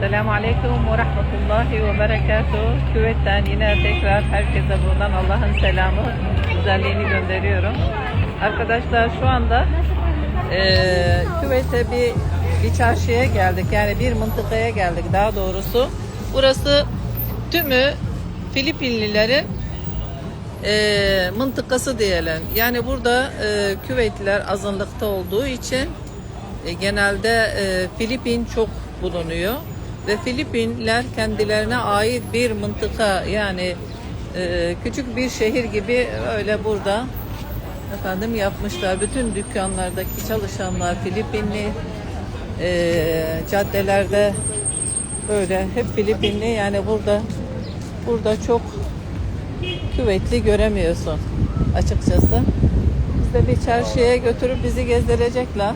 Selamun Aleyküm ve Rahmetullahi ve Berekatuhu. Küvet'ten yine tekrar herkese buradan Allah'ın selamı, güzelliğini gönderiyorum. Arkadaşlar şu anda eee Küvet'e bir, bir çarşıya geldik. Yani bir mıntıkaya geldik daha doğrusu. Burası tümü Filipinlilerin eee mıntıkası diyelim. Yani burada eee Küvetliler azınlıkta olduğu için e, genelde e, Filipin çok bulunuyor ve Filipinler kendilerine ait bir mıntıka yani e, küçük bir şehir gibi öyle burada efendim yapmışlar. Bütün dükkanlardaki çalışanlar Filipinli e, caddelerde böyle hep Filipinli yani burada burada çok küvetli göremiyorsun açıkçası. Biz de bir çarşıya götürüp bizi gezdirecekler.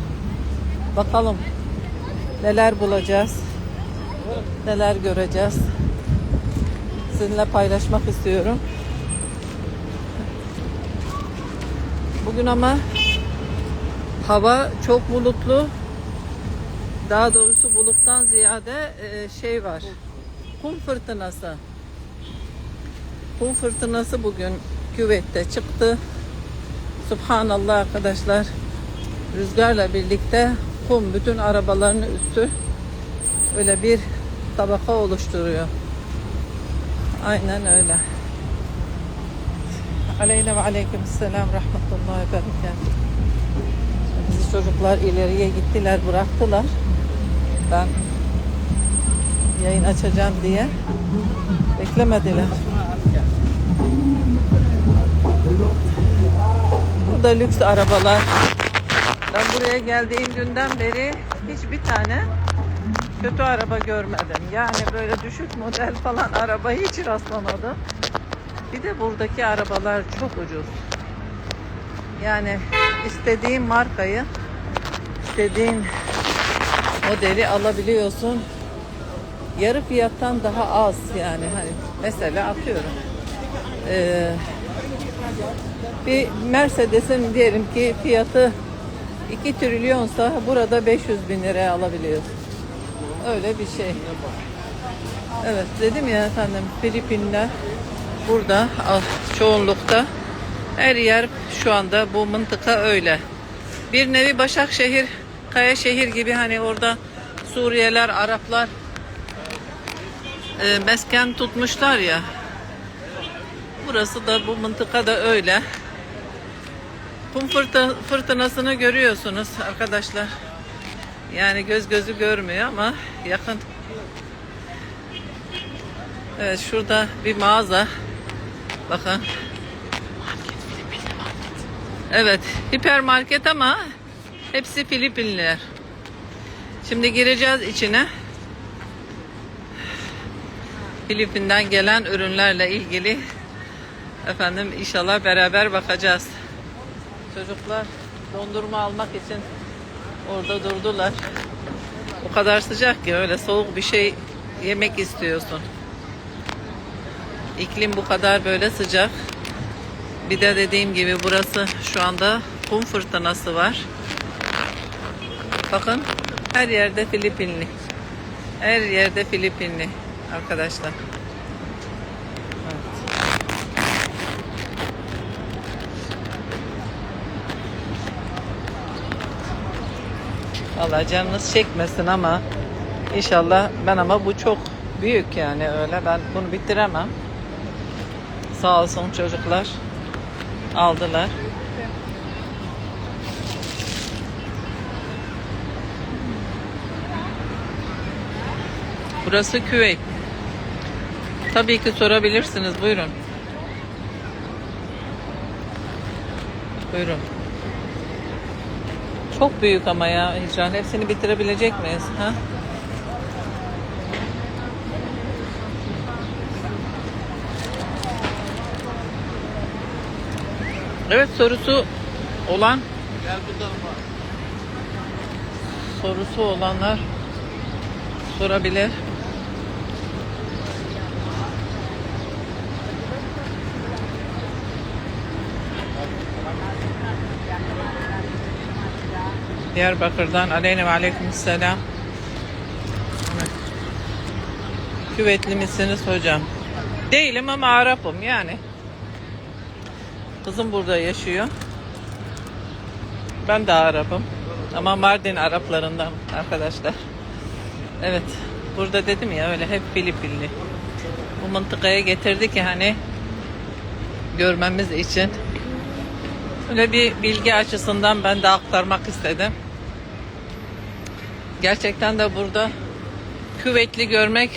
Bakalım neler bulacağız, neler göreceğiz. Sizinle paylaşmak istiyorum. Bugün ama hava çok bulutlu. Daha doğrusu buluttan ziyade e, şey var. Kum fırtınası. Kum fırtınası bugün küvette çıktı. Subhanallah arkadaşlar. Rüzgarla birlikte kum bütün arabaların üstü öyle bir tabaka oluşturuyor. Aynen öyle. Aleyna ve aleyküm selam rahmetullahi ve berekatuhu. Bizi çocuklar ileriye gittiler bıraktılar. Ben yayın açacağım diye beklemediler. Burada lüks arabalar. Ben buraya geldiğim günden beri hiçbir tane kötü araba görmedim. Yani böyle düşük model falan araba hiç rastlamadım. Bir de buradaki arabalar çok ucuz. Yani istediğin markayı, istediğin modeli alabiliyorsun. Yarı fiyattan daha az yani hani mesela atıyorum. Ee, bir Mercedes'in diyelim ki fiyatı 2 trilyonsa burada 500 bin liraya alabiliyorsun. Öyle bir şey. Evet dedim ya efendim Filipinler burada çoğunlukta her yer şu anda bu mıntıka öyle. Bir nevi Başakşehir, Kayaşehir gibi hani orada Suriyeliler, Araplar e, mesken tutmuşlar ya. Burası da bu mıntıkada öyle. Kum fırtı- fırtınasını görüyorsunuz arkadaşlar. Yani göz gözü görmüyor ama yakın. Evet şurada bir mağaza. Bakın. Evet hipermarket ama hepsi Filipinliler. Şimdi gireceğiz içine. Filipin'den gelen ürünlerle ilgili efendim inşallah beraber bakacağız. Çocuklar dondurma almak için orada durdular. O kadar sıcak ki öyle soğuk bir şey yemek istiyorsun. İklim bu kadar böyle sıcak. Bir de dediğim gibi burası şu anda kum fırtınası var. Bakın her yerde Filipinli. Her yerde Filipinli arkadaşlar. Vallahi canınız çekmesin ama inşallah ben ama bu çok büyük yani öyle ben bunu bitiremem. Sağ olsun çocuklar aldılar. Burası Küveyt. Tabii ki sorabilirsiniz. Buyurun. Buyurun. Çok büyük ama ya Hicran. Hepsini bitirebilecek miyiz? Ha? Evet sorusu olan sorusu olanlar sorabilir. Diyarbakır'dan aleyna ve aleyküm selam. Evet. Küvetli misiniz hocam? Değilim ama Arap'ım yani. Kızım burada yaşıyor. Ben de Arap'ım. Ama Mardin Araplarından arkadaşlar. Evet. Burada dedim ya öyle hep Filipinli. Bu mıntıkaya getirdi ki hani görmemiz için. Öyle bir bilgi açısından ben de aktarmak istedim. Gerçekten de burada küvetli görmek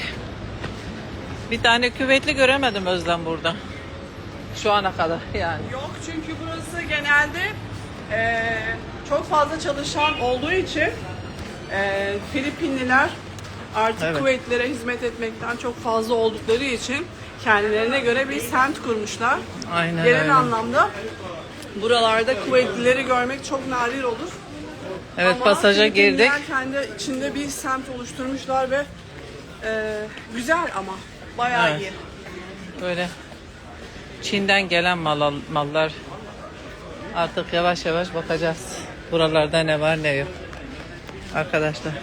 bir tane küvetli göremedim Özlem burada. Şu ana kadar yani. Yok çünkü burası genelde eee, çok fazla çalışan olduğu için eee, Filipinliler artık Evet. kuvvetlere hizmet etmekten çok fazla oldukları için kendilerine göre bir semt kurmuşlar. Aynen Genel öyle. anlamda buralarda kuvvetlileri görmek çok nadir olur. Evet Ama pasaja girdik. Kendi içinde bir semt oluşturmuşlar ve eee, güzel ama bayağı Evet. iyi. Böyle Çin'den gelen mal, mallar artık yavaş yavaş bakacağız. Buralarda ne var ne yok. Arkadaşlar.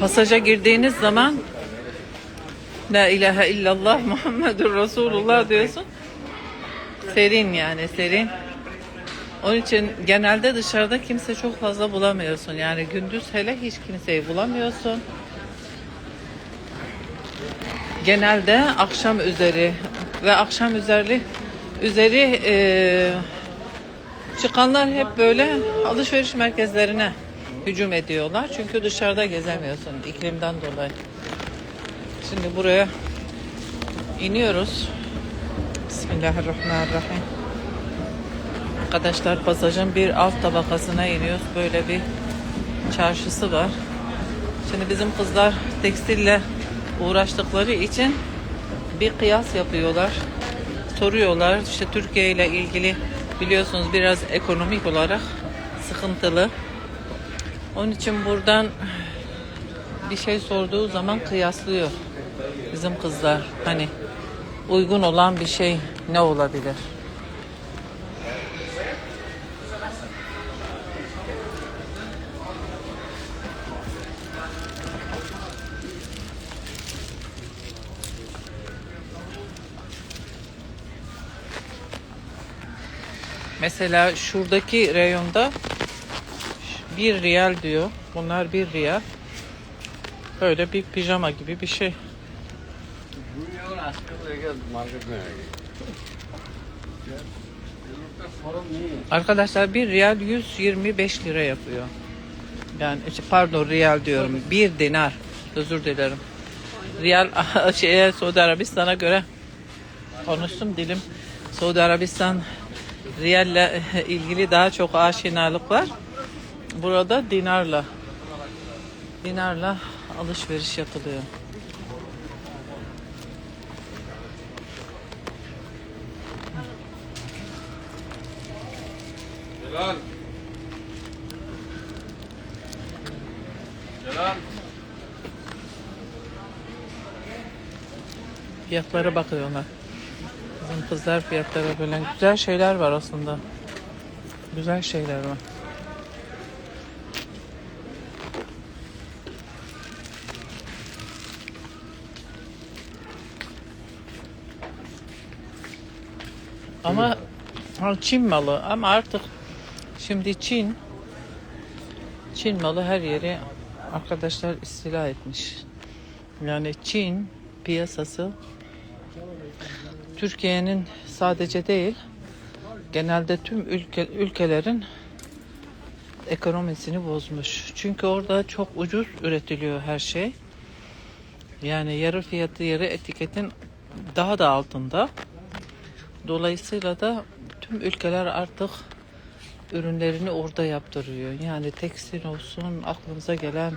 Pasaja girdiğiniz zaman La ilahe illallah Muhammedur Resulullah diyorsun. Serin yani serin. Onun için genelde dışarıda kimse çok fazla bulamıyorsun. Yani gündüz hele hiç kimseyi bulamıyorsun. Genelde akşam üzeri ve akşam üzeri üzeri e, çıkanlar hep böyle alışveriş merkezlerine hücum ediyorlar. Çünkü dışarıda gezemiyorsun iklimden dolayı. Şimdi buraya iniyoruz. Bismillahirrahmanirrahim. Arkadaşlar pasajın bir alt tabakasına iniyoruz. Böyle bir çarşısı var. Şimdi bizim kızlar tekstille uğraştıkları için bir kıyas yapıyorlar. Soruyorlar işte Türkiye ile ilgili biliyorsunuz biraz ekonomik olarak sıkıntılı. Onun için buradan bir şey sorduğu zaman kıyaslıyor bizim kızlar. Hani uygun olan bir şey ne olabilir? Mesela şuradaki reyonda bir riyal diyor. Bunlar bir riyal. Böyle bir pijama gibi bir şey. Arkadaşlar bir riyal 125 lira yapıyor. Yani işte pardon riyal diyorum. Bir dinar. Özür dilerim. Riyal şeye Suudi Arabistan'a göre konuştum dilim. Suudi Arabistan riyalle ilgili daha çok aşinalık var. Burada dinarla dinarla alışveriş yapılıyor. Fiyatlara bakıyorlar. Bizim kızlar fiyatlara böyle güzel şeyler var aslında. Güzel şeyler var. Ama Çin malı ama artık şimdi Çin Çin malı her yeri arkadaşlar istila etmiş. Yani Çin piyasası Türkiye'nin sadece değil genelde tüm ülke, ülkelerin ekonomisini bozmuş. Çünkü orada çok ucuz üretiliyor her şey. Yani yarı fiyatı yarı etiketin daha da altında. Dolayısıyla da tüm ülkeler artık ürünlerini orada yaptırıyor. Yani tekstil olsun aklınıza gelen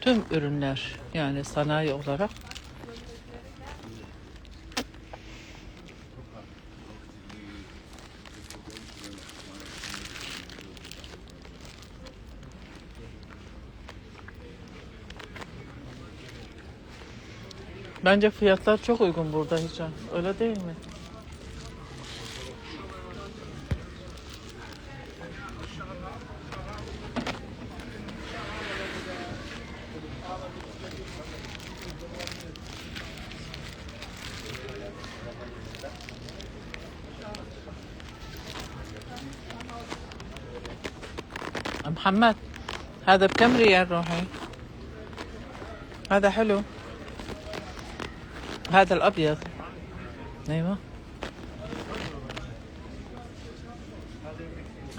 tüm ürünler yani sanayi olarak Bence fiyatlar çok uygun burada hiç. Öyle değil mi? محمد هذا بكم ريال روحي هذا حلو هذا الأبيض أيوة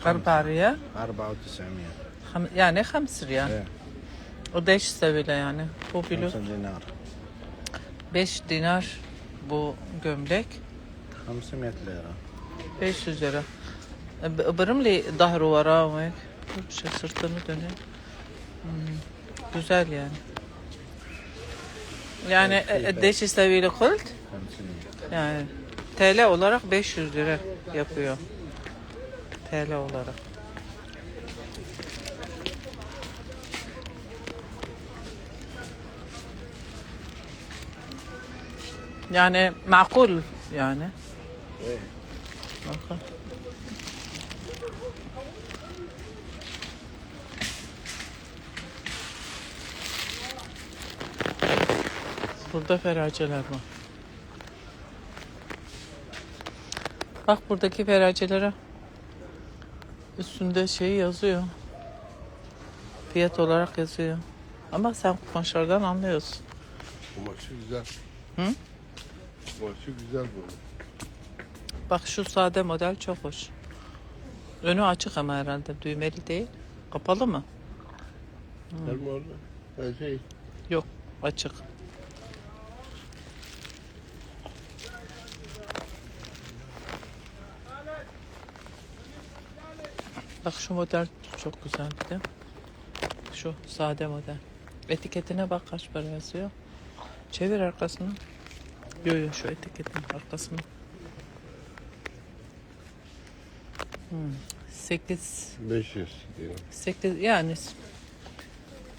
أربع ريال 4900 خم... يعني خمس ريال ايه قديش يساوي له يعني هو بيلو 5 دينار 5 dinar bu gömlek 500 lira 500 lira ب- ابرم لي ظهره وراه وهيك şey sırtını dönüyor Hmm, güzel yani Yani deşis seviyle kult yani TL olarak 500 lira yapıyor. TL olarak. Yani makul yani. Evet. Makul. Burada feraceler var. Bak buradaki feracelere üstünde şey yazıyor. Fiyat olarak yazıyor. Ama sen kumaşlardan anlıyorsun. Kumaşı güzel. Hı? Kumaşı güzel bu. Bak şu sade model çok hoş. Önü açık ama herhalde düğmeli değil. Kapalı mı? Orada? Her şey. Yok açık. Bak şu model çok güzel bir de. Şu sade model. Etiketine bak kaç para yazıyor. Çevir arkasını. Yo yo şu etiketin arkasını. Hmm. 8 500 diyelim. 8 yani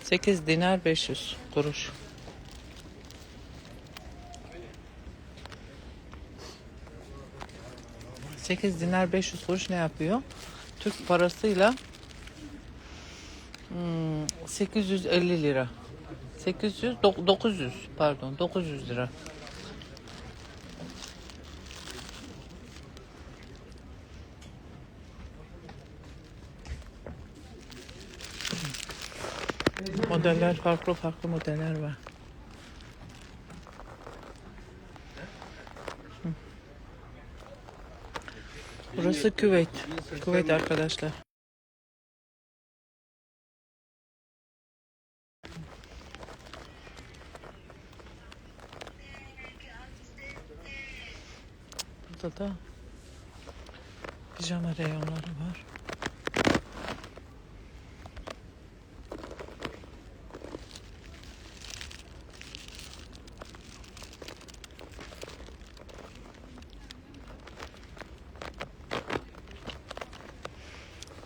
8 dinar 500 kuruş. Sekiz dinar 500 kuruş ne yapıyor? Türk parasıyla hmm, 850 lira. 800 dok- 900 pardon 900 lira. Modeller farklı farklı modeller var. Burası küvet. Küvet arkadaşlar. Burada da pijama reyonları var.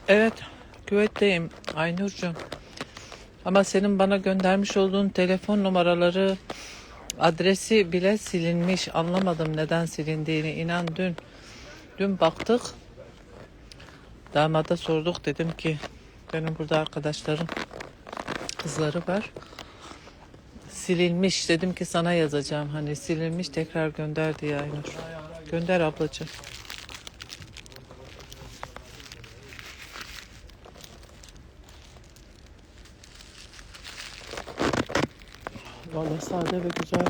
Evet, küvetteyim Aynur'cum. Ama senin bana göndermiş olduğun telefon numaraları, adresi bile silinmiş. Anlamadım neden silindiğini. İnan dün, dün baktık. Damada sorduk dedim ki benim burada arkadaşlarım kızları var. Silinmiş dedim ki sana yazacağım hani silinmiş tekrar gönder diye Aynur. Gönder ablacığım. Vallahi sade ve güzel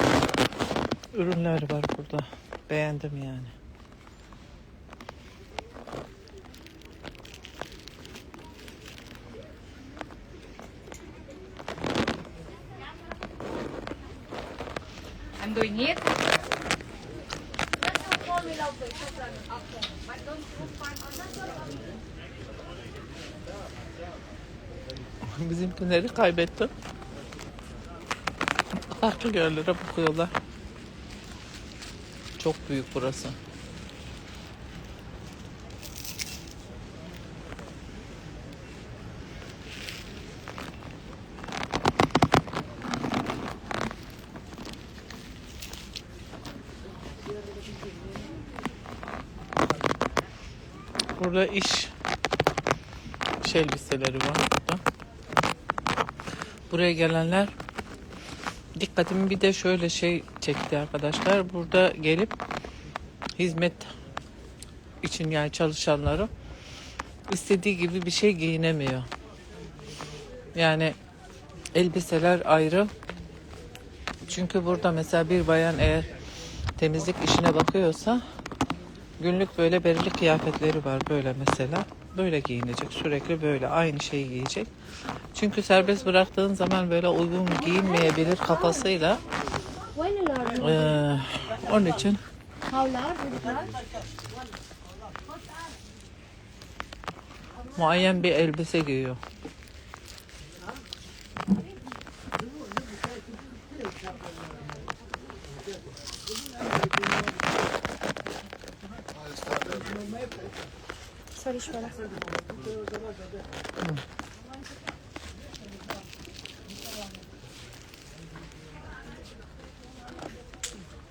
ürünler var burada. Beğendim yani. I'm doing it. Bizimkileri kaybettim. Farklı yerlere bakıyorlar. Çok büyük burası. Burada iş iş elbiseleri var burada. Buraya gelenler dikkatimi bir de şöyle şey çekti arkadaşlar. Burada gelip hizmet için yani çalışanları istediği gibi bir şey giyinemiyor. Yani elbiseler ayrı. Çünkü burada mesela bir bayan eğer temizlik işine bakıyorsa günlük böyle belirli kıyafetleri var böyle mesela böyle giyinecek. Sürekli böyle aynı şeyi giyecek. Çünkü serbest bıraktığın zaman böyle uygun giyinmeyebilir kafasıyla. Ee, onun için muayyen bir elbise giyiyor. sorry şöyle.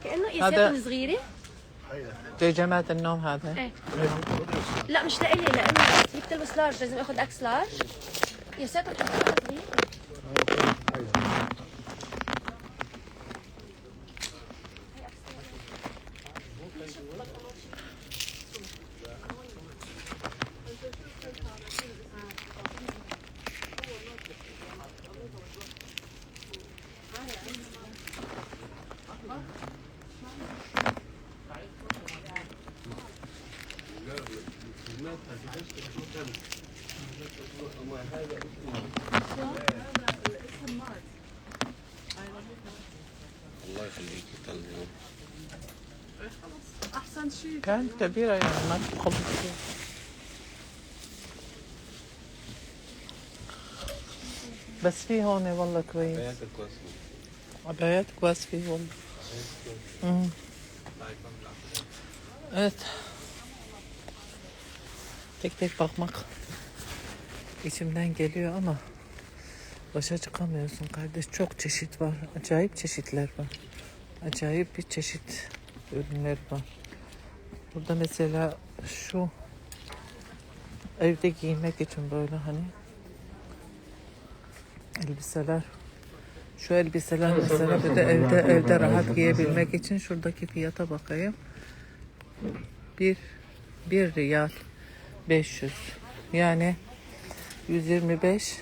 كأنه ياسات صغيرة. زي جماعة النوم هذا. إيه. لا مش لاقي لأنه بتلبس لارج لازم آخذ إكس لارج يا ساتر الله يخليك أحسن شيء كانت كبيرة يعني ما تخلص بس في هون والله كويس. كويس عبايات كويس في والله تك تك باغ içimden geliyor ama başa çıkamıyorsun kardeş. Çok çeşit var. Acayip çeşitler var. Acayip bir çeşit ürünler var. Burada mesela şu evde giyinmek için böyle hani elbiseler şu elbiseler mesela bir de evde evde rahat giyebilmek için şuradaki fiyata bakayım. Bir bir riyal 500 yani 125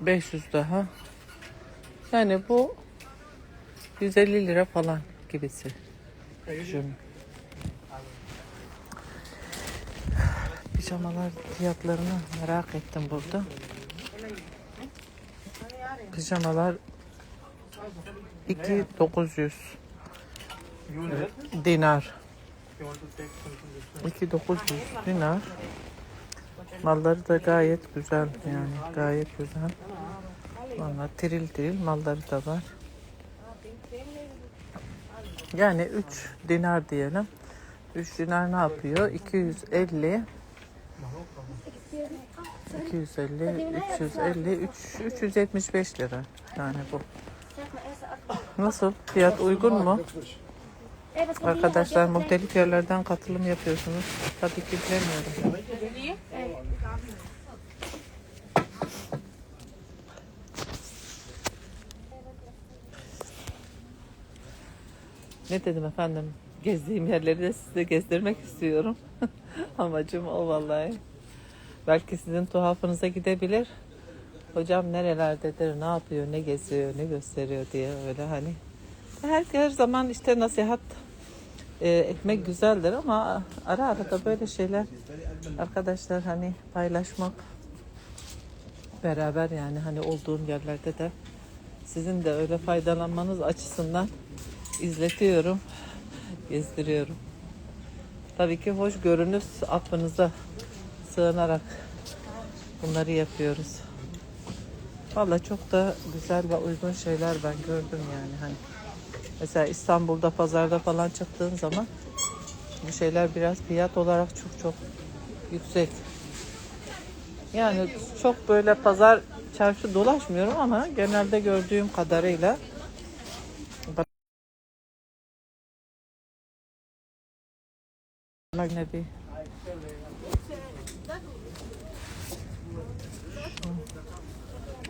500 daha yani bu 150 lira falan gibisi. Pijamalar fiyatlarını merak ettim burada. Pijamalar 2900 dinar. 2900 dinar. Malları da gayet güzel yani gayet güzel. Valla tiril tiril malları da var. Yani 3 dinar diyelim. 3 dinar ne yapıyor? 250 250 350 3 375 lira. Yani bu. Nasıl? Fiyat uygun mu? Arkadaşlar muhtelif yerlerden katılım yapıyorsunuz. Tabii ki bilemiyorum. Ne dedim efendim? Gezdiğim yerleri de size gezdirmek istiyorum. Amacım o vallahi. Belki sizin tuhafınıza gidebilir. Hocam nerelerdedir, ne yapıyor, ne geziyor, ne gösteriyor diye öyle hani. Her, her zaman işte nasihat e, etmek güzeldir ama ara ara da böyle şeyler arkadaşlar hani paylaşmak beraber yani hani olduğum yerlerde de sizin de öyle faydalanmanız açısından izletiyorum, gezdiriyorum. Tabii ki hoş görünüş affınıza sığınarak bunları yapıyoruz. Vallahi çok da güzel ve uygun şeyler ben gördüm yani hani. Mesela İstanbul'da pazarda falan çıktığın zaman bu şeyler biraz fiyat olarak çok çok yüksek. Yani çok böyle pazar çarşı dolaşmıyorum ama genelde gördüğüm kadarıyla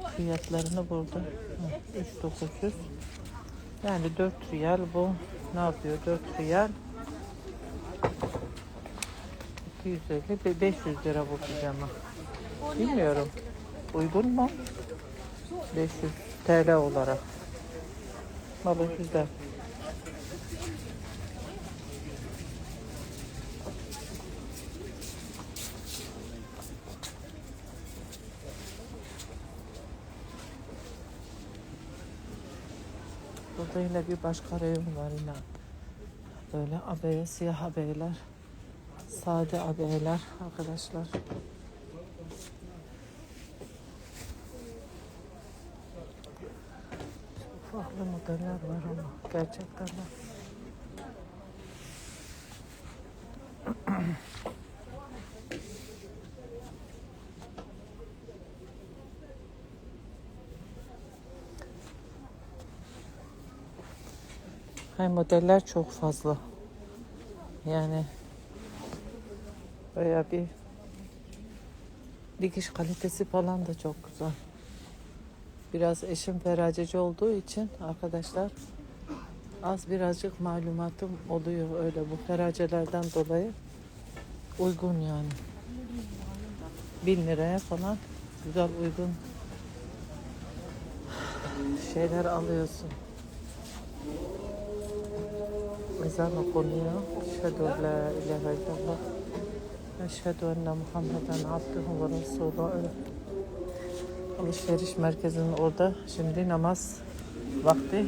Şu fiyatlarını burada. Hı, 3900. Yani 4 riyal bu ne yapıyor? 4 riyal 250 ve 500 lira bu pijama. Bilmiyorum. uygun mu? 500 TL olarak. Malı güzel. Yine bir başka reyon var yine. Böyle abeye, siyah abeyeler. Sade abeyeler arkadaşlar. Farklı modeller var ama gerçekten de. Hay modeller çok fazla. Yani baya bir dikiş kalitesi falan da çok güzel. Biraz eşim feraceci olduğu için arkadaşlar az birazcık malumatım oluyor öyle bu feracelerden dolayı uygun yani. Bin liraya falan güzel uygun şeyler alıyorsun. Ezan okunuyor. En la ilahe illallah. Eşhedü enne Muhammeden abduhu ve resulü. Alışveriş merkezinin orada. Şimdi namaz vakti.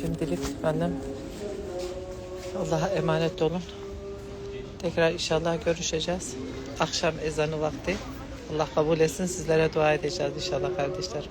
Şimdilik benden Allah'a emanet olun. Tekrar inşallah görüşeceğiz. Akşam ezanı vakti. Allah kabul etsin. Sizlere dua edeceğiz inşallah kardeşlerim.